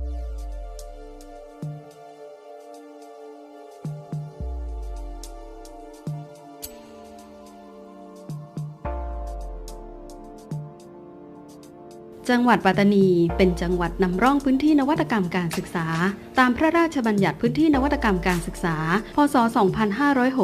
Thank you. จังหวัดปัตตานี เป็นจังหวัดนำร่องพื้นที่นวัตกรรมการศึกษา ตามพระราชบัญญัติพื้นที่นวัตกรรมการศึกษา พศ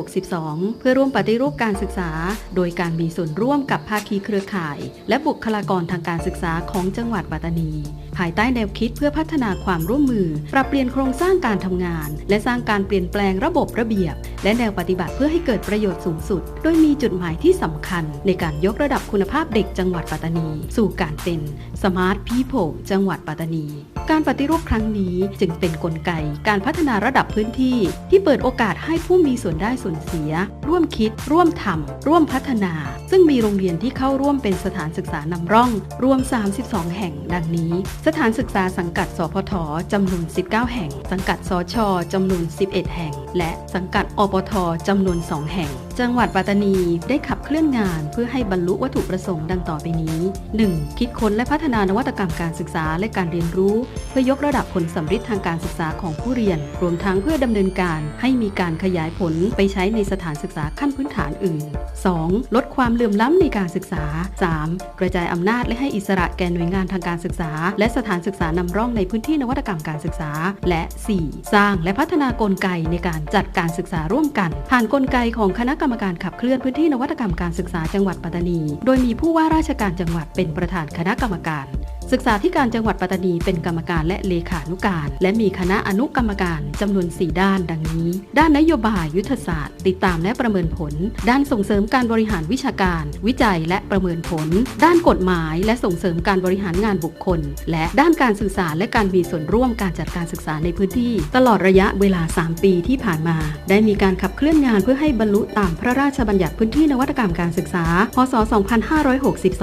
2562 เพื่อร่วมปฏิรูปการศึกษา โดยการมีส่วนร่วมกับภาคีเครือข่าย และบุคลากรทางการศึกษาของจังหวัดปัตตานี ภายใต้แนวคิดเพื่อพัฒนาความร่วมมือ ปรับเปลี่ยนโครงสร้างการทำงาน และสร้างการเปลี่ยนแปลงระบบระเบียบ และแนวปฏิบัติเพื่อให้เกิดประโยชน์สูงสุด โดยมีจุดหมายที่สำคัญ ในการยกระดับคุณภาพเด็กจังหวัดปัตตานี สู่การเป็นสมาร์ทพีโพจังหวัดปัตตานี การปฏิรูปครั้งนี้จึงเป็นนกลไกการพัฒนาระดับพื้นที่ ที่เปิดโอกาสให้ผู้มีส่วนได้ส่วนเสีย ร่วมคิด ร่วมทำร่วมพัฒนา ซึ่งมีโรงเรียนที่เข้าร่วมเป็นสถานศึกษานำร่อง รวม 32 แห่ง ดังนี้ สถานศึกษาสังกัด สพทจำนวน 19 แห่ง สังกัดสชจำนวน 11 แห่ง และสังกัดอปทจำนวน 2 แห่ง จังหวัดปัตตานีได้ขับเคลื่อนงานเพื่อให้บรรลุวัตถุประสงค์ดังต่อไปนี้ 1. คิดค้นและพัฒนานวัตกรรมการศึกษาและการเรียนรู้ เพื่อยกระดับผลสำฤทธิ์ทางการศึกษาของผู้เรียน รวมทั้งเพื่อดำเนินการให้มีการขยายผลไปใช้ในสถานศึกษาขั้นพื้นฐานอื่น 2. ลดความเหลื่อมล้ำในการศึกษา 3. กระจายอำนาจและให้อิสระแก่หน่วยงานทางการศึกษา และสถานศึกษานำร่องในพื้นที่นวัตกรรมการศึกษา และ 4. สร้างและพัฒนากลไกในการจัดการศึกษาร่วมกัน ผ่านกลไกของคณะกรรมการขับเคลื่อนพื้นที่นวัตกรรมการศึกษาจังหวัดปัตตานี โดยมีผู้ว่าราชการจังหวัดเป็นประธานคณะกรรมการ ศึกษาธิการจังหวัดปัตตานีเป็นกรรมการและเลขานุการ และมีคณะอนุกรรมการจำนวน 4 ด้านดังนี้ ด้านนโยบายยุทธศาสตร์ ติดตามและประเมินผล ด้านส่งเสริมการบริหารวิชาการ วิจัยและประเมินผล ด้านกฎหมายและส่งเสริมการบริหารงานบุคคล และด้านการสื่อสารและการมีส่วนร่วมการจัดการศึกษาในพื้นที่ ตลอดระยะเวลา 3 ปีที่ผ่านมา ได้มีการขับเคลื่อนงานเพื่อให้บรรลุตามพระราชบัญญัติพื้นที่นวัตกรรมการศึกษา พศ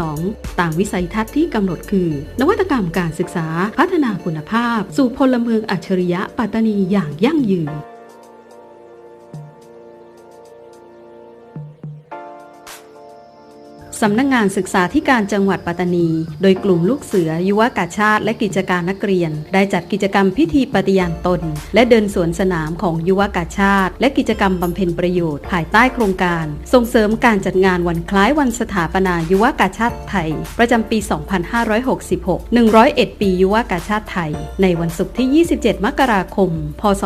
2562 ตามวิสัยทัศน์ที่กำหนดคือนวัตกรรมการศึกษาพัฒนาคุณภาพ สู่พลเมืองอัจฉริยะปัตตานีอย่างยั่งยืน สำนักงงานศึกษาธิการจังหวัดปัตตานี โดยกลุ่มลูกเสือ ยุวกาชาติ และกิจการนักเรียน ได้จัดกิจกรรมพิธีปฏิญาณตน และเดินสวนสนามของยุวกาชาติ และกิจกรรมบำเพ็ญประโยชน์ ภายใต้โครงการ ส่งเสริมการจัดงานวันคล้ายวันสถาปนายุวกาชาติไทย ประจำปี 2566 101 ปียุวกาชาติไทย ในวันศุกร์ที่ 27 มกราคม พศ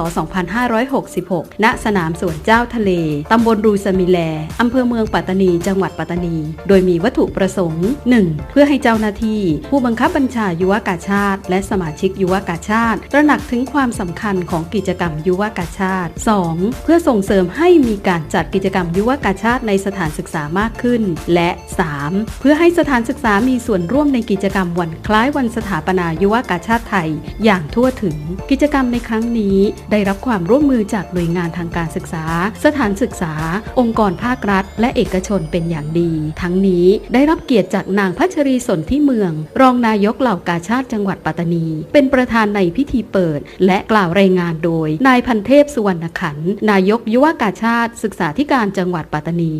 2566 ณ สนามสวนเจ้าทะเลตำบลรูสมิแลอำเภอเมืองปัตตานี จังหวัดปัตตานี โดยยมีวัตถุประสงค์ 1. เพื่อให้เจ้าหน้าที่ ผู้บังคับบัญชายุวกาชาติ และสมาชิกยุวกาชาติ ตระหนักถึงความสำคัญของกิจกรรมยุวกาชาติ 2. เพื่อส่งเสริมให้มีการจัดกิจกรรมยุวกาชาติในสถานศึกษามากขึ้น และ 3. เพื่อให้สถานศึกษามีส่วนร่วมในกิจกรรมวันคล้ายวันสถาปนายุวกาชาติไทย อย่างทั่วถึง กิจกรรมในครั้งนี้ได้รับความร่วมมือจากหน่วยงานทางการศึกษา สถานศึกษา องค์กรภาครัฐ และเอกชนเป็นอย่างดี ทั้งนี้ได้รับเกียรติจากนางพัชรีสนที่เมือง รองนายกเหล่ากาชาติจังหวัดปัตตานี เป็นประธานในพิธีเปิด และกล่าวรายงานโดย นายพันเทพสุวรรณขัน นายกยุวกาชาติ ศึกษาธิการจังหวัดปัตตานี